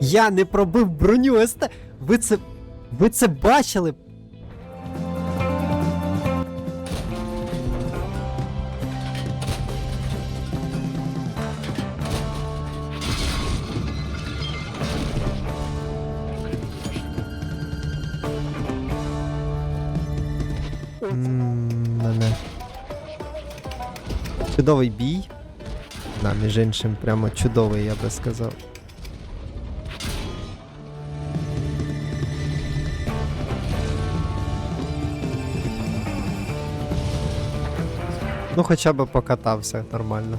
Я не пробив броню СТ. Ви це. Ви це бачили? Чудовий бій. Да, між іншим, прямо чудовий, я би сказав. Ну, хоча б покатався нормально.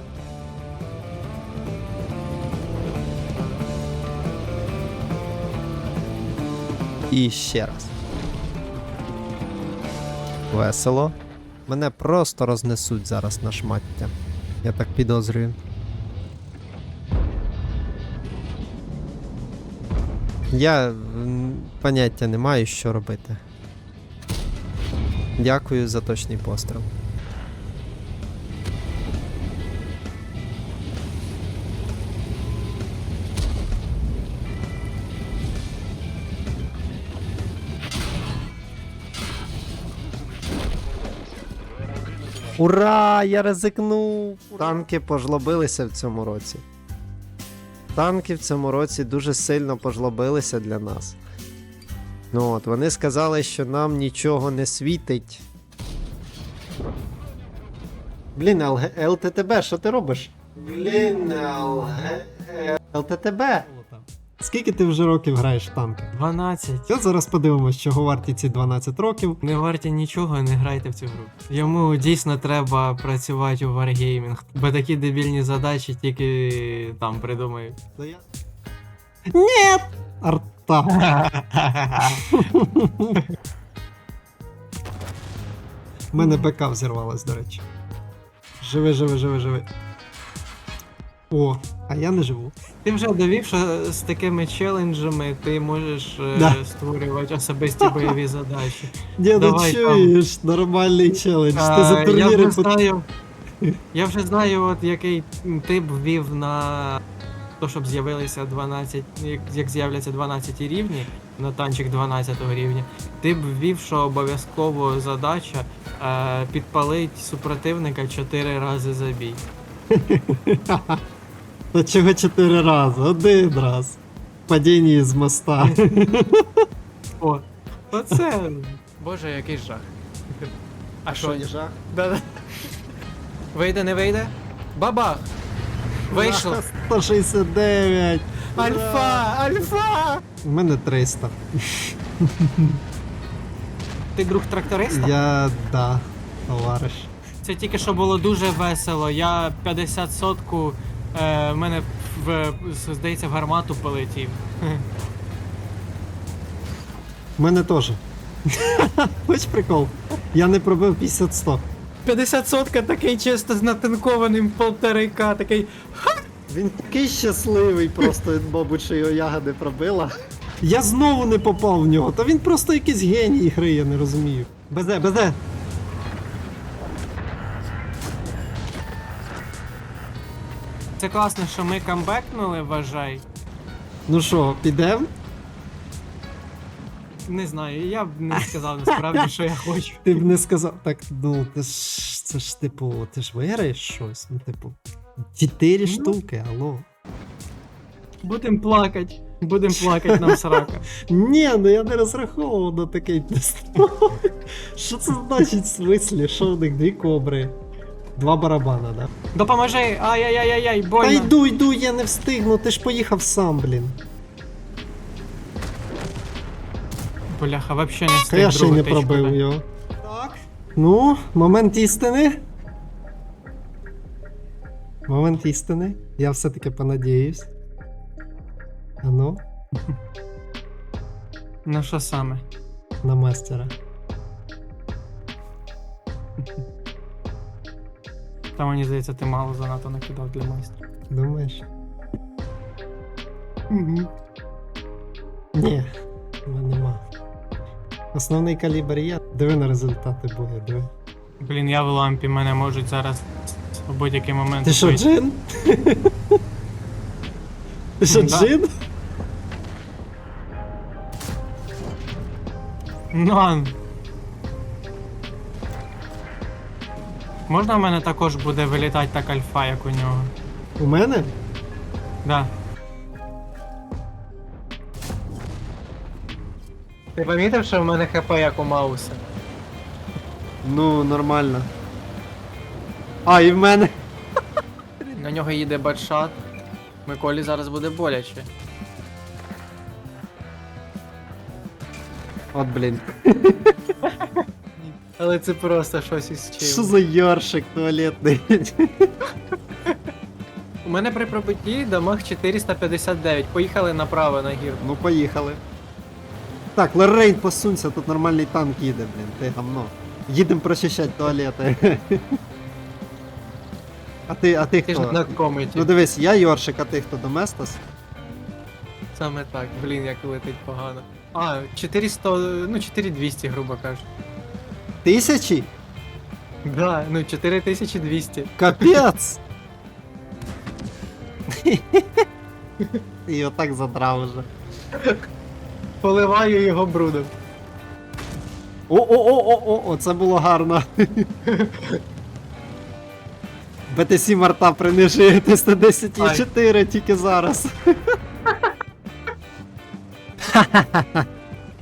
І ще раз. Весело. Мене просто рознесуть зараз на шмаття. Я так підозрюю. Я поняття не маю, що робити. Дякую за точний постріл. Ура! Я ризикнув! Танки пожлобилися в цьому році. Танки в цьому році дуже сильно пожлобилися для нас. Ну от, вони сказали, що нам нічого не світить. Блін, ЛГ... ЛТТБ, що ти робиш? Блін, ЛТТБ. Скільки ти вже років граєш в танки? 12. От зараз подивимось, чого варті ці 12 років. Не варті нічого, не грайте в цю гру. Йому дійсно треба працювати у Wargaming, бо такі дебільні задачі тільки там придумають. То я... Нет! Арта. У мене БК взірвалась, до речі. Живи, живи, живи, живи. О, а я не живу. Ти вже довів, що з такими челенджами ти можеш е, Да. створювати особисті бойові задачі. Ні, ну Давай чуєш, нормальний челендж. Ти за я турніром вже по- знаю, я вже знаю, от який ти б ввів на то, щоб з'явилися 12, як, як з'являться 12 рівні на танчик 12 рівня, ти б ввів, що обов'язково задача е, підпалить супротивника 4 рази за бій. Та чого чотири рази? Один раз. В Падінні з моста. О, оце. Боже, який жах. А що? не жах? Да-да. Вийде, не вийде? Бабах! Вийшло! 169. Альфа! Альфа! У мене 300. Ти друг тракториста? Я да, товариш. Це тільки що було дуже весело. Я 50 сотку. Е, в мене в, здається, в гармату полетів. У мене теж. Хоч прикол. Я не пробив 50-100. 50 сотка такий чисто з натинкованим полтори-ка, такий. Він такий щасливий, просто, мабуть, що його ягоди пробила. Я знову не попав в нього, та він просто якийсь геній гри, я не розумію. Безе, безе. Це класно, що ми камбекнули, вважай. Ну що, підем? Не знаю, я б не сказав насправді, що я хочу. Ти б не сказав. Так, ну, ти ж це ж типу, ти ж виграєш щось. Ну, типу, чотири Ну. штуки, алло. Будем плакати. Будем плакати нам срака. Ні, ну я не розраховував на такий настрой. Що це значить в смислі? Що у них дві кобри? Два барабана, да? Допоможи! Ай-яй-яй-яй, Та больно. йду, йду, я не встигну, ти ж поїхав сам, блін. Бляха, вообще не Та встиг я ще й другу не тичку пробив дати. його. Так. Ну, момент істини. Момент істини. Я все-таки понадіюсь. А ну, Ну що саме? на мастера. Та мені здається, ти мало занадто накидав для майстра. Думаєш? Угу. мене нема. Основний калібр є, диви на результати бою, диви. Блін, я в лампі, мене можуть зараз в будь-який момент. Ти що, джин? Ти що, джин? Нон! Можна в мене також буде вилітати так альфа, як у нього? У мене? Да. Ти помітив, що в мене хп як у Мауса? Ну, нормально. А, і в мене. На нього їде бадшат. Миколі зараз буде боляче. От, блін. Але це просто щось із чим. Що за яршик туалетний? У мене при пробитті дамаг 459. Поїхали направо на гір. Ну, поїхали. Так, Лоррейн, посунься, тут нормальний танк їде, блін, ти гамно. Їдемо прочищати туалети. А ти, а ти Ти ж хто? на кометі. Ну дивись, я Йоршик, а ти хто Доместос? Саме так, блін, як летить погано. А, 400, ну 4200, грубо кажучи. Тисячі? Да, ну 4200. Капець! І отак задрав уже. Поливаю його брудом. О-о-о-о-о, оце було гарно. БТС Марта принижує 310,4 тільки зараз.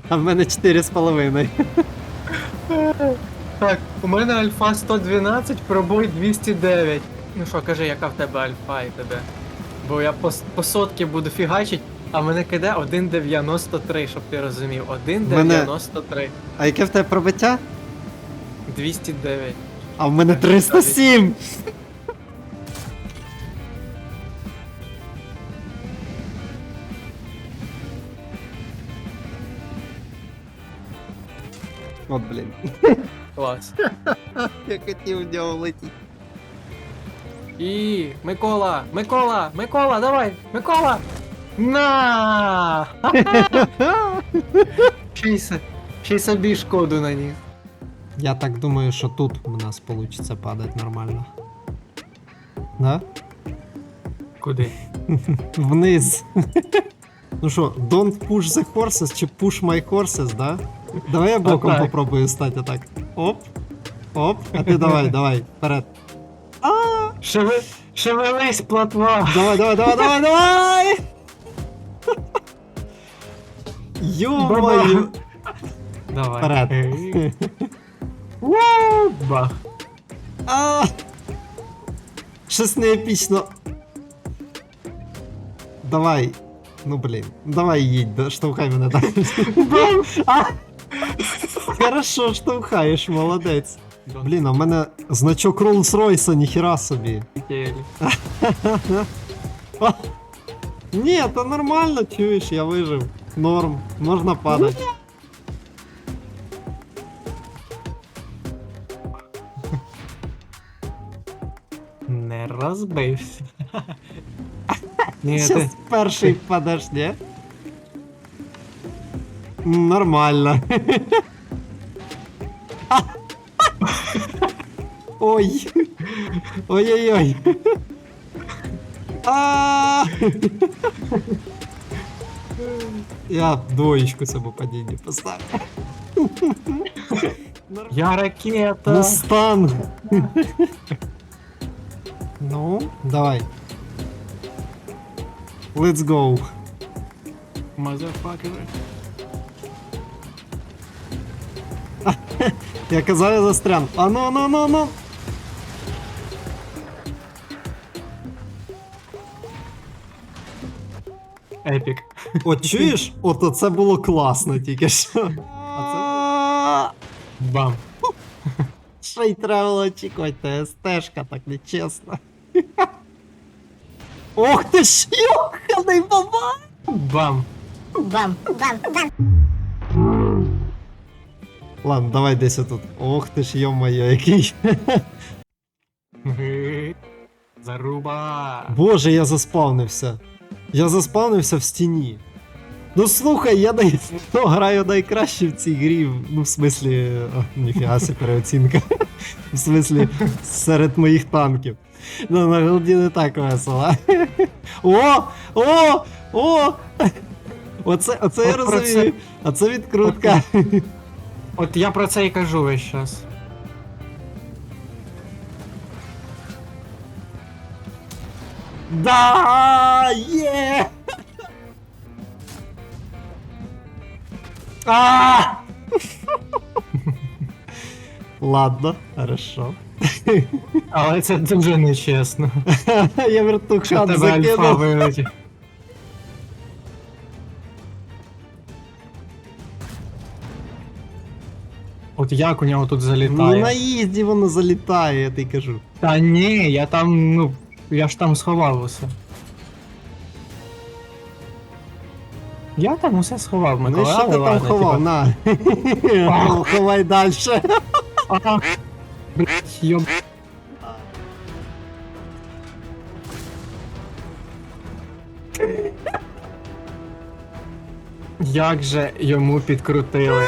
А в мене 4,5. Так, у мене альфа 112, пробой 209. Ну що, кажи, яка в тебе альфа і тебе? Бо я по, по сотки буду фігачить, а мене киде 1,93, щоб ти розумів. 1,93. А яке в тебе пробиття? 209. А в мене 307! От, блін. Клас. Я хотів в нього влетіти. І Микола! Микола! Микола, давай! Микола! На! Ще й се- ще й собі шкоду наніс. Я так думаю, що тут у нас вийде падати нормально. Да? Куди? Вниз. ну що, don't push the horses чи push my horses, да? Давай я боком Отак. попробую стати так. Оп. Оп. А ти давай, давай, вперед. А, Шеве... Шевелись, платва! давай, давай, давай, давай, давай! Ё-моё! Давай. Вперед. Ей. Уу, Бах. А! Щось не епічно. Давай. Ну блін. Давай їдь, да, штовхай мене так. А! Хорошо, штовхаєш, молодець. Блін, а в мене значок Rolls-Royce, ніхіра собі. Хотіли. А! Ні, то нормально, чуєш, я вижив. Норм, можна падати. Не розбився. Ні, ти... Зараз перший впадеш, ні? М, Нормально. А! Ой. Ой-ой-ой. А! Я двоєчку цьому падінню поставлю. Я ракета! Ну стан. Ну, давай. Let's go. Мазафакер. Я казав, я застрян. А ну, ну, ну, ну. Епік. От чуєш? От оце було класно тільки що. А Бам. це ще й треба було очікувати, СТшка так нечесно. Ох ти ж йоханий баба! Бам. Бам, бам, бам. Ладно, давай десь отут. Ох ти ж йо-моє, який. Заруба. Боже, я заспавнився. Я заспавнився в стіні. Ну слухай, я най... ну, граю найкраще в цій грі. Ну, в смислі. Ніфіга себе переоцінка. В смислі, серед моїх танків. Ну, на голді не так весело. О! О! О! Оце, оце я розумію. А це відкрутка. От я про це і кажу весь час. Да! Є! А! Ладно, хорошо. Але це дуже нечесно. Я вертух Що хат тебе альфа закинув. вилетів. От як у нього тут Ну залітає? на їзді воно залітає, я тобі кажу. Та ні, я там, ну, я ж там сховав усе. Я там усе сховав, Ну і Микола. що ти там ховав? На. Ну, Ховай далі. Блять, йоб. Як же йому підкрутили?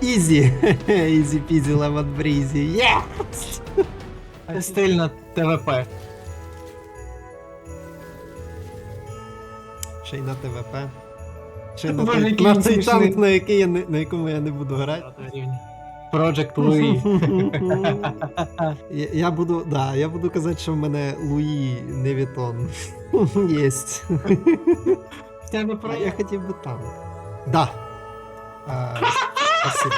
Ізі. Ізі пізі лемон брізі. Є! Стильно ТВП. Ще й на ТВП. Й на Боже, той, який на він цей смішний. танк, на, який я не, на якому я не буду грати. Project Louis. я, я буду, да, я буду казати, що в мене Луї не Вітон. Єсть. Це не А я хотів би танк. Да. А, спасибо.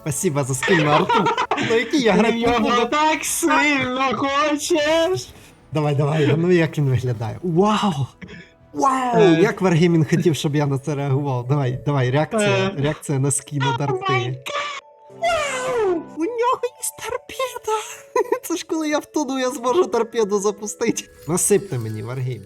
Спасибо за скин на арту. На який я Ти грати не буду. його так сильно хочеш. Давай, давай, ну як він виглядає? Вау! Вау! Е. Як Варгеймін хотів, щоб я на це реагував. Давай, давай, реакція, Е. реакція на скіну дарти. Вау! У нього є торпеда! Це ж коли я втону, я зможу торпеду запустити. Насипте мені, Wargaming.